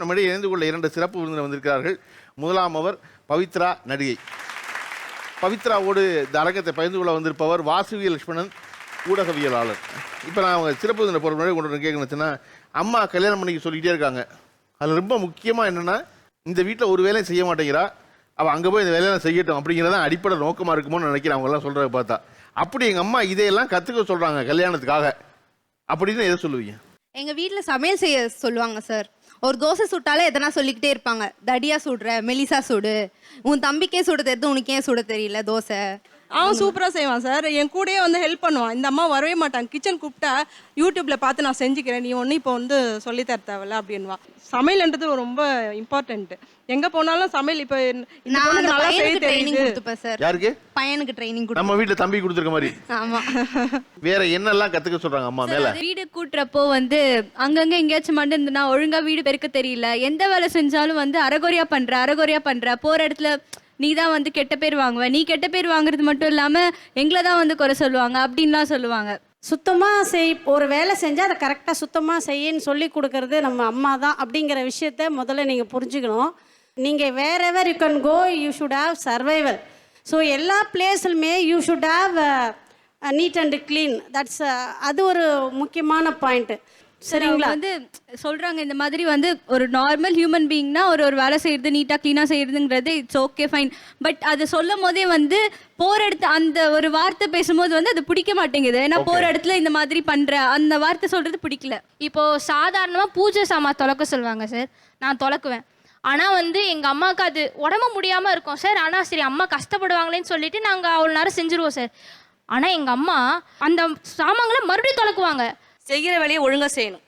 நம்மிடையே இணைந்து கொள்ள இரண்டு சிறப்பு விருந்தினர் வந்திருக்கிறார்கள். முதலாம் அவர் பவித்ரா நடிகை. பவித்ராவோடு இந்த அரங்கத்தை பகிர்ந்து கொள்ள வந்திருப்பவர் வாசுவி லட்சுமணன் ஊடகவியலாளர். இப்போ நான் அவங்க சிறப்பு விருந்தினர் போகிற முன்னாடி கொண்டு வந்து கேட்கணுச்சுன்னா அம்மா கல்யாணம் பண்ணிக்க சொல்லிக்கிட்டே இருக்காங்க. அதில் ரொம்ப முக்கியமாக என்னென்னா இந்த வீட்டில் ஒரு வேலையும் செய்ய மாட்டேங்கிறா. அவள் அங்கே போய் இந்த வேலையெல்லாம் செய்யட்டும் அப்படிங்கிறதான் அடிப்படை நோக்கமாக இருக்குமோன்னு நினைக்கிறேன் அவங்கெல்லாம் சொல்கிறத பார்த்தா. அப்படி எங்கள் அம்மா இதையெல்லாம் கற்றுக்க சொல்கிறாங்க கல்யாணத்துக்காக. அப்படின்னு எதை சொல்லுவீங்க? எங்கள் வீட்டில் சமையல் செய்ய சொல்லுவாங்க சார். ஒரு தோசை சுட்டாலே எதனா சொல்லிக்கிட்டே இருப்பாங்க. தடியா சுடுற மெலிசா சுடு. உன் தம்பிக்கே சுட தெரியுது உனக்கு ஏன் சுட தெரியல தோசை. அவன் சூப்பரா செய்வான் சார். என் கூடயே வந்து ஹெல்ப் பண்ணுவான். இந்த அம்மா வரவே மாட்டாங்க. கிச்சன் கூப்பிட்டா யூடியூப்ல பார்த்து நான் செஞ்சுக்கிறேன். நீ ஒன்றும் இப்போ வந்து சொல்லி தர தேவையில்ல அப்படின்வான் சமையல்ன்றது ரொம்ப இம்பார்ட்டன்ட் எங்க போனாலும் சமையல் இப்போ இந்த நான் அந்த நல்லா செய்ய பையனுக்கு ட்ரைனிங் தெரியுது. கொடுத்துப்பேன் சார். யாருக்கு? பையனுக்கு ட்ரைனிங் கொடுத்து நம்ம வீட்டில் தம்பி கொடுத்துருக்க மாதிரி. ஆமா. வேற என்னெல்லாம் கற்றுக்க சொல்கிறாங்க அம்மா மேலே? வீடு கூட்டுறப்போ வந்து அங்கங்க எங்கேயாச்சும் மட்டும் இருந்துனா ஒழுங்கா வீடு பெருக்க தெரியல. எந்த வேலை செஞ்சாலும் வந்து அறகுறையா பண்ற அறகுறையா பண்ற போற இடத்துல நீ தான் வந்து கெட்ட பேர் வாங்குவ. நீ கெட்ட பேர் வாங்குறது மட்டும் இல்லாம எங்களை தான் வந்து குறை சொல்லுவாங்க. அப்படின்லாம் சொல்லுவாங்க. சுத்தமாக செய் ஒரு வேலை செஞ்சால் அதை கரெக்டாக சுத்தமாக செய்யன்னு சொல்லி கொடுக்கறது நம்ம அம்மா தான் அப்படிங்கிற விஷயத்த முதல்ல நீங்கள் புரிஞ்சுக்கணும். நீங்கள் wherever you can go you should have survival so எல்லா பிளேஸ்லுமே you should have need and clean that's அது ஒரு முக்கியமான பாயிண்ட்டு சரிங்களா? வந்து சொல்றாங்க இந்த மாதிரி வந்து ஒரு நார்மல் ஹியூமன் பீயிங்னா ஒரு ஒரு வேலை செய்யறது நீட்டா க்ளீனா செய்யறதுங்கிறது இட்ஸ் ஓகே ஃபைன் பட் அது சொல்லும் போதே வந்து போற இடத்து அந்த ஒரு வார்த்தை பேசும்போது வந்து அது பிடிக்க மாட்டேங்குது. ஏன்னா போற இடத்துல இந்த மாதிரி பண்ற அந்த வார்த்தை சொல்றது பிடிக்கல. இப்போ சாதாரணமா பூஜை சாமான் தொலைக்க சொல்லுவாங்க சார் நான் தொலைக்குவேன். ஆனா வந்து எங்க அம்மாவுக்கு அது உடம்பு முடியாம இருக்கும் சார் ஆனா சரி அம்மா கஷ்டப்படுவாங்களேன்னு சொல்லிட்டு நாங்க அவ்வளோ நேரம் செஞ்சுருவோம் சார் ஆனா எங்க அம்மா அந்த சாமான்களை மறுபடியும் தொலைக்குவாங்க. செய்கிற வேலையை ஒழுங்கா செய்யணும்.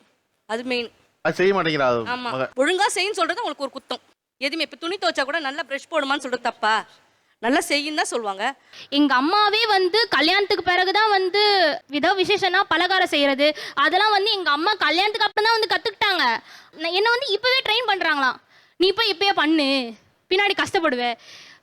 அது மெயின் அது செய்ய மாட்டேங்கிறா அது ஆமா. மக ஒழுங்கா செய்யுன்னு சொல்றது உங்களுக்கு ஒரு குத்தம். எதுவுமே இப்ப துணி துவைச்சா கூட நல்லா ப்ரஷ் போடுமான்னு சொல்றது தப்பா? நல்லா செய்யும் தான் சொல்லுவாங்க. எங்க அம்மாவே வந்து கல்யாணத்துக்கு பிறகுதான் வந்து ஏதோ விசேஷம்னா பலகாரம் செய்யறது. அதெல்லாம் வந்து எங்க அம்மா கல்யாணத்துக்கு அப்புறம் தான் வந்து கத்துக்கிட்டாங்க. நான் என்ன வந்து இப்பவே ட்ரெயின் பண்றாங்களாம். நீ போய் இப்பயே பண்ணு. பின்னாடி கஷ்டப்படுவ.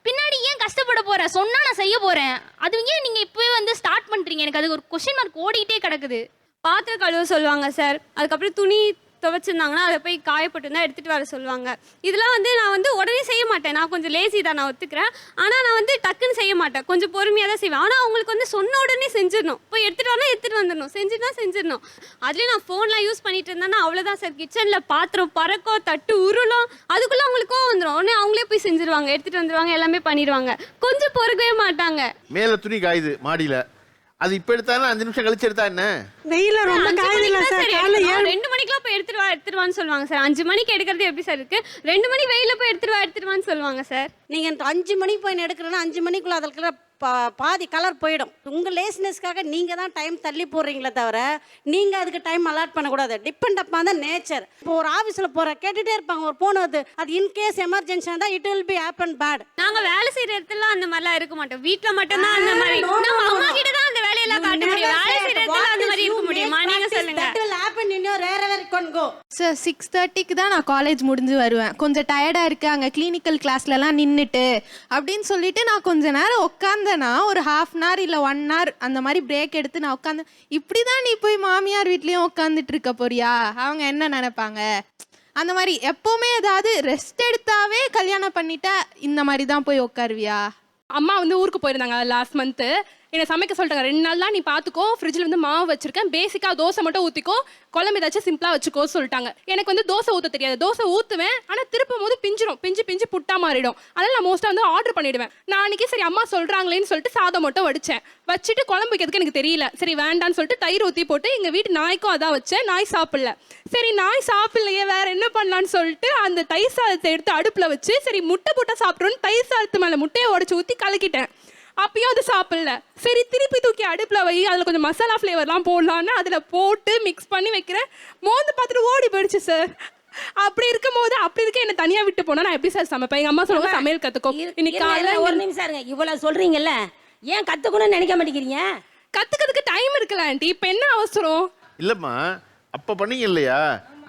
பின்னாடி ஏன் கஷ்டப்பட போற? சொன்னா நான் செய்ய போறேன். அது ஏன் நீங்க இப்பவே வந்து ஸ்டார்ட் பண்றீங்க. எனக்கு அது ஒரு கொஸ்டின் மார்க் ஓடிட்டே கிடக்குது. பாத்திரம் கழுவ சொல்லுவாங்க சார் அதுக்கப்புறம் துணி துவைச்சிருந்தாங்கன்னா அதை போய் காயப்பட்டிருந்தா எடுத்துகிட்டு வர சொல்லுவாங்க. இதெல்லாம் வந்து நான் வந்து உடனே செய்ய மாட்டேன். நான் கொஞ்சம் லேசி தான் நான் ஒத்துக்கிறேன். ஆனால் நான் வந்து டக்குன்னு செய்ய மாட்டேன். கொஞ்சம் பொறுமையாக தான் செய்வேன். ஆனால் அவங்களுக்கு வந்து சொன்ன உடனே செஞ்சிடணும். போய் எடுத்துகிட்டு வரணும் எடுத்துகிட்டு வந்துடணும். செஞ்சுட்டு செஞ்சிடணும். அதுலேயும் நான் ஃபோன்லாம் யூஸ் பண்ணிட்டு இருந்தேன்னா அவ்வளோதான் சார் கிச்சனில் பாத்திரம் பறக்கும் தட்டு உருளும் அதுக்குள்ளே அவங்களுக்கோ வந்துடும் உடனே அவங்களே போய் செஞ்சிருவாங்க. எடுத்துகிட்டு வந்துடுவாங்க எல்லாமே பண்ணிடுவாங்க. கொஞ்சம் பொறுக்கவே மாட்டாங்க. மேலே துணி காயுது மாடியில். அது இப்போ எடுத்தாலும் அஞ்சு நிமிஷம் கழிச்சு எடுத்தா என்ன? வெயில ரொம்ப சார் காலைல. ஏழு ரெண்டு மணிக்கெல்லாம் போய் எடுத்துட்டு வா எடுத்துட்டு வான்னு சொல்லுவாங்க சார். அஞ்சு மணிக்கு எடுக்கிறது எப்படி சார் இருக்கு? ரெண்டு மணி வெயில போய் எடுத்துட்டு வா எடுத்துட்டு சொல்லுவாங்க சார். நீங்கள் அஞ்சு மணிக்கு போய் எடுக்கிறேன்னா அஞ்சு மணிக்குள்ள அதில் இருக்கிற பா பாதி கலர் போயிடும். உங்கள் லேசினஸ்க்காக நீங்கள் தான் டைம் தள்ளி போடுறீங்களே தவிர நீங்கள் அதுக்கு டைம் அலாட் பண்ணக்கூடாது. டிபெண்ட் அப்பான் தான் நேச்சர் இப்போ ஒரு ஆஃபீஸில் போகிற கேட்டுகிட்டே இருப்பாங்க. ஒரு போன் வருது. அது இன்கேஸ் எமர்ஜென்சி தான் it will be happen bad நாங்க வேலை செய்யற இடத்துல அந்த மாதிரிலாம் இருக்க மாட்டோம். வீட்ல மட்டும் தான் அந்த மாதிரி. கிட்ட முடியும்? வேலை செய்யற இடத்துல அந்த மாதிரி இருக்க முடியுமா? நீங்க சொல்லுங்க. wherever you can go. Sir six தேர்ட்டிக்கு தான் நான் காலேஜ் முடிஞ்சு வருவேன். கொஞ்சம் டயர்டாக இருக்கு. அங்கே கிளினிக்கல் கிளாஸ்லலாம் நின்றுட்டு அப்படின்னு சொல்லிட்டு நான் கொஞ்ச நேரம் உட்காந்தேன்னா ஒரு ஹாஃப் அன் ஹவர் இல்லை ஒன் ஹவர் அந்த மாதிரி பிரேக் எடுத்து நான் உட்காந்து இப்படி தான் நீ போய் மாமியார் வீட்லேயும் உட்காந்துட்டு இருக்க போறியா? அவங்க என்ன நினைப்பாங்க? அந்த மாதிரி எப்போவுமே ஏதாவது ரெஸ்ட் எடுத்தாவே கல்யாணம் பண்ணிட்டா இந்த மாதிரி தான் போய் உட்காருவியா அம்மா வந்து ஊருக்கு போயிருந்தாங்க லாஸ்ட் மந்த்து என்னை சமைக்க சொல்லிட்டாங்க. ரெண்டு நாள் தான் நீ பார்த்துக்கோ ஃப்ரிட்ஜில் வந்து மாவு வச்சிருக்கேன். பேசிக்காக தோசை மட்டும் ஊற்றிக்கோ குழம்பு ஏதாச்சும் சிம்பிளாக வச்சுக்கோ சொல்லிட்டாங்க. எனக்கு வந்து தோசை ஊற்ற தெரியாது. தோசை ஊற்றுவேன் ஆனால் திருப்பும் போது பிஞ்சிரும். பிஞ்சு பிஞ்சு புட்டா மாறிடும். அதனால் நான் மோஸ்ட்டாக வந்து ஆர்டர் பண்ணிடுவேன். நான் அன்றைக்கி சரி அம்மா சொல்கிறாங்களேன்னு சொல்லிட்டு சாதம் மட்டும் வடித்தேன் வச்சுட்டு குழம்பு வைக்கிறதுக்கு எனக்கு தெரியல. சரி வேண்டான்னு சொல்லிட்டு தயிர் ஊற்றி போட்டு எங்கள் வீட்டு நாய்க்கும் அதான் வச்சேன். நாய் சாப்பிடல. சரி நாய் சாப்பிடலையே வேற என்ன பண்ணலான்னு சொல்லிட்டு அந்த தயிர் சாதத்தை எடுத்து அடுப்பில் வச்சு சரி முட்டை போட்டால் சாப்பிட்றோன்னு தயிர் சாதத்து மேலே முட்டையை உடச்சி ஊற்றி கலக்கிட்டேன். அப்பயும் அது சாப்பிடல. சரி திருப்பி தூக்கி அடுப்பில் வை. அதில் கொஞ்சம் மசாலா ஃப்ளேவர்லாம் போடலான்னு அதில் போட்டு மிக்ஸ் பண்ணி வைக்கிறேன். மோந்து பார்த்துட்டு ஓடி போயிடுச்சு சார் அப்படி இருக்கும் போது அப்படி இருக்க என்ன தனியா விட்டு போனா நான் எப்படி சார் சமைப்பேன்? எங்க அம்மா சொல்லுவாங்க சமையல் கத்துக்கோ. இன்னைக்கு காலையில ஒரு நிமிஷம் இருங்க. இவ்வளவு சொல்றீங்கல்ல ஏன் கத்துக்கணும்னு நினைக்க மாட்டேங்கிறீங்க? கத்துக்கிறதுக்கு டைம் இருக்குல்ல ஆண்டி இப்ப என்ன அவசரம்? இல்லைம்மா அப்போ பண்ணீங்க இல்லையா?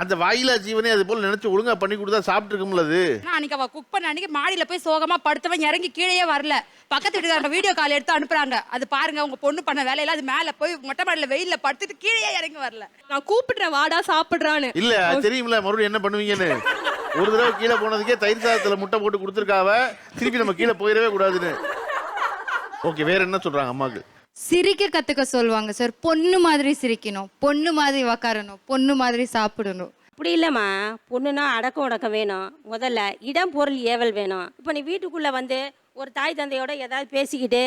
அந்த வாயிலா ஜீவனே அது போல் நினச்சி ஒழுங்கா பண்ணி கொடுத்தா சாப்பிட்ருக்கும்ல அது? நான் அன்னைக்கு அவ குக் பண்ண அன்னைக்கு மாடியில போய் சோகமா படுத்தவன் இறங்கி கீழேயே வரல. பக்கத்து வீட்டுக்காரங்க வீடியோ கால் எடுத்து அனுப்புறாங்க. அது பாருங்க உங்க பொண்ணு பண்ண வேலையில அது மேல போய் மொட்டை மாடியில வெயில்ல படுத்துட்டு கீழேயே இறங்கி வரல. நான் கூப்பிடுறேன் வாடா சாப்பிடுறான்னு. இல்லை தெரியுமில்ல மறுபடியும் என்ன பண்ணுவீங்கன்னு. ஒரு தடவை கீழே போனதுக்கே தயிர் சாதத்துல முட்டை போட்டு கொடுத்துருக்காவ திருப்பி நம்ம கீழே போயிடவே கூடாதுன்னு. ஓகே வேற என்ன சொல்றாங்க அம்மாக்கு? சிரிக்க கத்துக்க சொல்லுவாங்க சார் பொண்ணு மாதிரி சிரிக்கணும் பொண்ணு மாதிரி உக்காரணும் பொண்ணு மாதிரி சாப்பிடணும். அப்படி இல்லைம்மா. பொண்ணுனா அடக்கம் உடக்கம் வேணும். முதல்ல இடம் பொருள் ஏவல் வேணும். இப்போ நீ வீட்டுக்குள்ளே வந்து ஒரு தாய் தந்தையோட ஏதாவது பேசிக்கிட்டு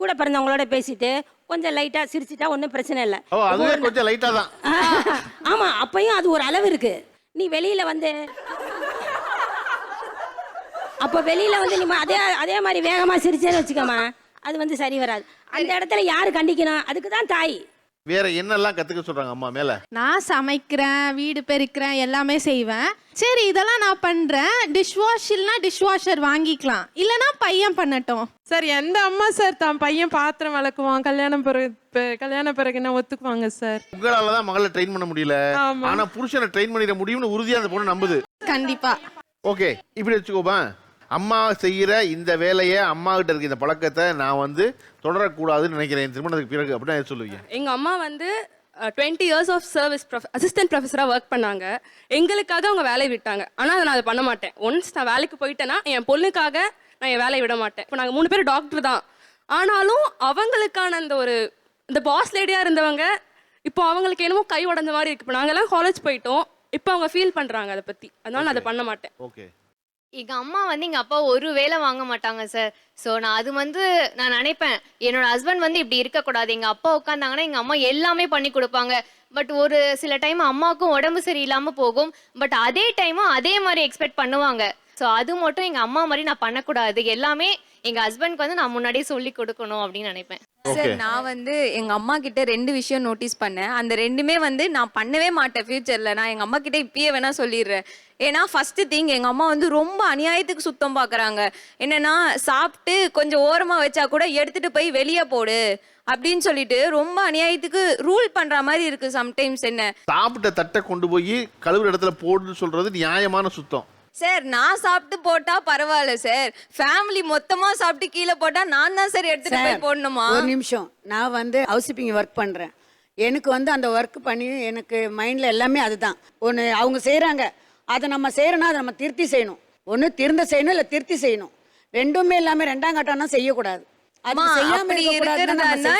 கூட பிறந்தவங்களோட பேசிட்டு கொஞ்சம் லைட்டாக சிரிச்சிட்டா ஒன்றும் பிரச்சனை இல்லை. ஓ அதுவே கொஞ்சம் லைட்டா தான். ஆமாம் அப்பயும் அது ஒரு அளவு இருக்கு. நீ வெளியில வந்து அப்போ வெளியில வந்து நீ அதே அதே மாதிரி வேகமாக சிரிச்சேன்னு வச்சுக்கோமா அது வந்து சரி வராது. அந்த இடத்துல யார் கண்டிக்கணும்? அதுக்கு தான் தாய். வேற என்னெல்லாம் கத்துக்க சொல்றாங்க அம்மா மேல? நான் சமைக்கிறேன் வீடு பெருக்கிறேன் எல்லாமே செய்வேன். சரி இதெல்லாம் நான் பண்றேன். டிஷ் வாஷ் இல்லைனா டிஷ் வாஷர் வாங்கிக்கலாம். இல்லைனா பையன் பண்ணட்டும். சார் எந்த அம்மா சார் தான் பையன் பாத்திரம் விளக்குவான்? கல்யாணம் பிறகு ப- கல்யாண பிறகு என்ன ஒத்துக்குவாங்க சார்? உங்களால தான் மகளை ட்ரெயின் பண்ண முடியல. ஆமா. ஆனா புருஷனை ட்ரெயின் பண்ணிட முடியும்னு உறுதியா அந்த பொண்ணு நம்புது. கண்டிப்பா. ஓகே இப்படி வச்சுக்கோப்பா. அம்மா செய்யற இந்த வேலையை அம்மா கிட்ட இருக்க இந்த பழக்கத்தை நான் வந்து தொடரக்கூடாதுன்னு நினைக்கிறேன். திருமணத்துக்கு பிறகு அப்படின்னா சொல்லுவீங்க? எங்கள் அம்மா வந்து twenty years of service prof assistant ப்ரொஃபஸராக work பண்ணாங்க. எங்களுக்காக அவங்க வேலையை விட்டாங்க. ஆனால் அதை நான் அதை பண்ண மாட்டேன். ஒன்ஸ் நான் வேலைக்கு போயிட்டேன்னா என் பொண்ணுக்காக நான் என் வேலையை விட மாட்டேன். இப்போ நாங்கள் மூணு பேர் டாக்டர் தான். ஆனாலும் அவங்களுக்கான அந்த ஒரு இந்த பாஸ் லேடியாக இருந்தவங்க இப்போ அவங்களுக்கு என்னமோ கை உடஞ்ச மாதிரி இருக்கு. இப்போ நாங்கெல்லாம் காலேஜ் போயிட்டோம். இப்போ அவங்க ஃபீல் பண்ணுறாங்க அதை பற்றி அதனால நான் அதை பண்ண மாட்டேன். ஓகே எங்க அம்மா வந்து எங்க அப்பா ஒரு வேலை வாங்க மாட்டாங்க சார். ஸோ நான் அது வந்து நான் நினைப்பேன். என்னோட ஹஸ்பண்ட் வந்து இப்படி இருக்கக்கூடாது எங்க அப்பா உட்காந்தாங்கன்னா எங்க அம்மா எல்லாமே பண்ணி கொடுப்பாங்க. பட் ஒரு சில டைம் அம்மாவுக்கும் உடம்பு சரியில்லாம போகும். பட் அதே டைமும் அதே மாதிரி எக்ஸ்பெக்ட் பண்ணுவாங்க. ஸோ அது மட்டும் எங்க அம்மா மாதிரி நான் பண்ணக்கூடாது. எல்லாமே எங்க ஹஸ்பண்ட்க்கு வந்து நான் முன்னாடியே சொல்லி கொடுக்கணும் அப்படின்னு நினைப்பேன். சார் நான் வந்து எங்க அம்மா கிட்ட ரெண்டு விஷயம் நோட்டீஸ் பண்ணேன். அந்த ரெண்டுமே வந்து நான் பண்ணவே மாட்டேன் ஃபியூச்சர்ல நான் எங்க அம்மா கிட்ட இப்பயே வேணா சொல்லிடுறேன். ஏன்னா ஃபர்ஸ்ட் திங் எங்க அம்மா வந்து ரொம்ப அநியாயத்துக்கு சுத்தம் பாக்குறாங்க. என்னன்னா சாப்பிட்டு கொஞ்சம் ஓரமா வச்சா கூட எடுத்துட்டு போய் வெளியே போடு அப்படின்னு சொல்லிட்டு ரொம்ப அநியாயத்துக்கு ரூல் பண்ற மாதிரி இருக்கு சம்டைம்ஸ் என்ன. சாப்பிட்ட தட்டை கொண்டு போய் கழுவுற இடத்துல போடுன்னு சொல்றது நியாயமான சுத்தம். சார் நான் சாப்பிட்டு போட்டா பரவாயில்ல சார். ஃபேமிலி மொத்தமா சாப்பிட்டு கீழே போட்டா நான் தான் சார் எடுத்துட்டு போய் போடணுமா? ஒரு நிமிஷம். நான் வந்து ஹவுஸ் கீப்பிங் ஒர்க் பண்ணுறேன் எனக்கு வந்து அந்த ஒர்க் பண்ணி எனக்கு மைண்டில் எல்லாமே அதுதான். ஒன்று அவங்க செய்கிறாங்க அதை நம்ம செய்கிறோன்னா அதை நம்ம திருத்தி செய்யணும். ஒன்று திருந்த செய்யணும் இல்லை திருத்தி செய்யணும். ரெண்டுமே இல்லாமல் ரெண்டாம் கட்டம்னா செய்யக்கூடாது.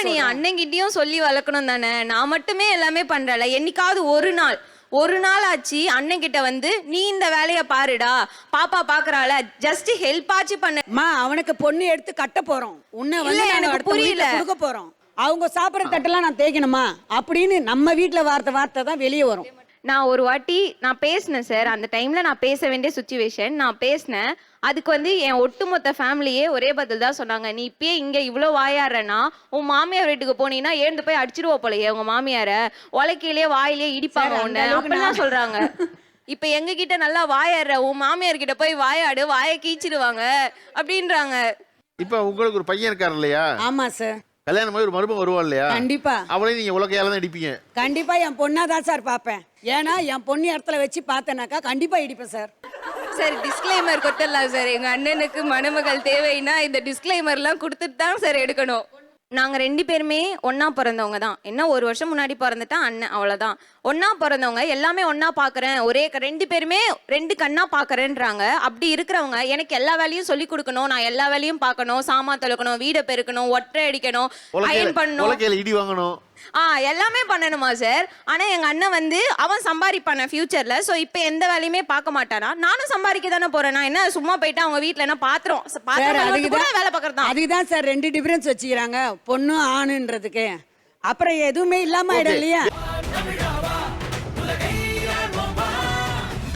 நீ. அண்ணங்கிட்டயும் சொல்லி வளர்க்கணும் தானே. நான் மட்டுமே எல்லாமே பண்றேன்ல. என்னைக்காவது ஒரு நாள் ஒரு நாள் ஆச்சு அண்ணன் கிட்ட வந்து நீ இந்த வேலைய பாருடா. பாப்பா பாக்குறாள. ஜஸ்ட் ஹெல்ப் ஆச்சு பண்ண. அம்மா அவனுக்கு பொண்ணு எடுத்து கட்ட போறோம். உன்னை வந்து எனக்கு புரியல. கொடுக்க போறோம். அவங்க சாப்பிட்ற தட்டெல்லாம் நான் தேய்க்கணுமா? அப்படின்னு நம்ம வீட்டுல வார்த்தை வார்த்தை தான் வெளியே வரும். நான் ஒரு வாட்டி நான் பேசினேன் சார். அந்த டைம்ல நான் பேச வேண்டிய சுச்சுவேஷன் நான் பேசினேன். அதுக்கு வந்து என் ஒட்டுமொத்த ஃபேமிலியே ஒரே பதில் தான் சொன்னாங்க. நீ இப்பயே இங்க இவ்வளோ வாயாடுறனா உன் மாமியார் வீட்டுக்கு போனீங்கன்னா ஏந்து போய் அடிச்சிருவ போலயே உங்க மாமியார. உலக்கையிலேயே வாயிலேயே இடிப்பாங்க அளவுக்கு அப்படிலாம் சொல்றாங்க. இப்ப எங்க கிட்ட நல்லா வாயாடுற உன் மாமியார் கிட்ட போய் வாயாடு வாயை கீச்சிடுவாங்க. அப்படின்றாங்க. இப்ப உங்களுக்கு ஒரு பையன் இருக்காரு இல்லையா? ஆமா சார். கல்யாணம் மாதிரி ஒரு மருமகன் வருவா இல்லையா? கண்டிப்பா. அவளையும் நீங்க உலகையால தான் அடிப்பீங்க கண்டிப்பா என் பொண்ணா தான் சார் பார்ப்பேன். ஏன்னா என் பொண்ணு இடத்துல வச்சு பார்த்தேனாக்கா கண்டிப்பா இடிப்பேன் சார். சார் டிஸ்க்ளைமர் கொடுத்துடலாம் சார் எங்க அண்ணனுக்கு மணமகள் தேவைன்னா இந்த டிஸ்க்ளைமர்லாம் கொடுத்துட்டு தான் சார் எடுக்கணும். நாங்க ரெண்டு பேருமே ஒண்ணா பிறந்தவங்க தான். என்ன ஒரு வருஷம் முன்னாடி பிறந்துட்டா அண்ணன் அவ்வளவுதான். ஒண்ணா பிறந்தவங்க எல்லாமே ஒண்ணா பாக்குறேன். ஒரே க- ரெண்டு பேருமே ரெண்டு கண்ணா பாக்குறேன்றாங்க. அப்படி இருக்கிறவங்க எனக்கு எல்லா வேலையும் சொல்லி கொடுக்கணும். நான் எல்லா வேலையும் பார்க்கணும். சாமான் தொலைக்கணும் வீடை பெருக்கணும் ஒற்றை அடிக்கணும் அயன் பண்ணணும். இடி வாங்கணும். ஆ எல்லாமே பண்ணணுமா சார் ஆனா எங்க அண்ணன் வந்து அவன் சம்பாதிப்பான ஃபியூச்சர்ல சோ இப்போ எந்த வேலையுமே பார்க்க மாட்டானா? நானும் சம்பாதிக்க தானே போறேன். நான் என்ன சும்மா போயிட்டு அவங்க வீட்ல என்ன பாத்திரம்? பாத்திரம் கூட தான் வேலை பார்க்கறது தான் அதுக்கு தான் சார் ரெண்டு டிஃபரன்ஸ் வச்சுக்கிறாங்க. பொண்ணு ஆணுன்றதுக்கு. அப்புறம் எதுவுமே இல்லாம ஆயிடும் இல்லையா?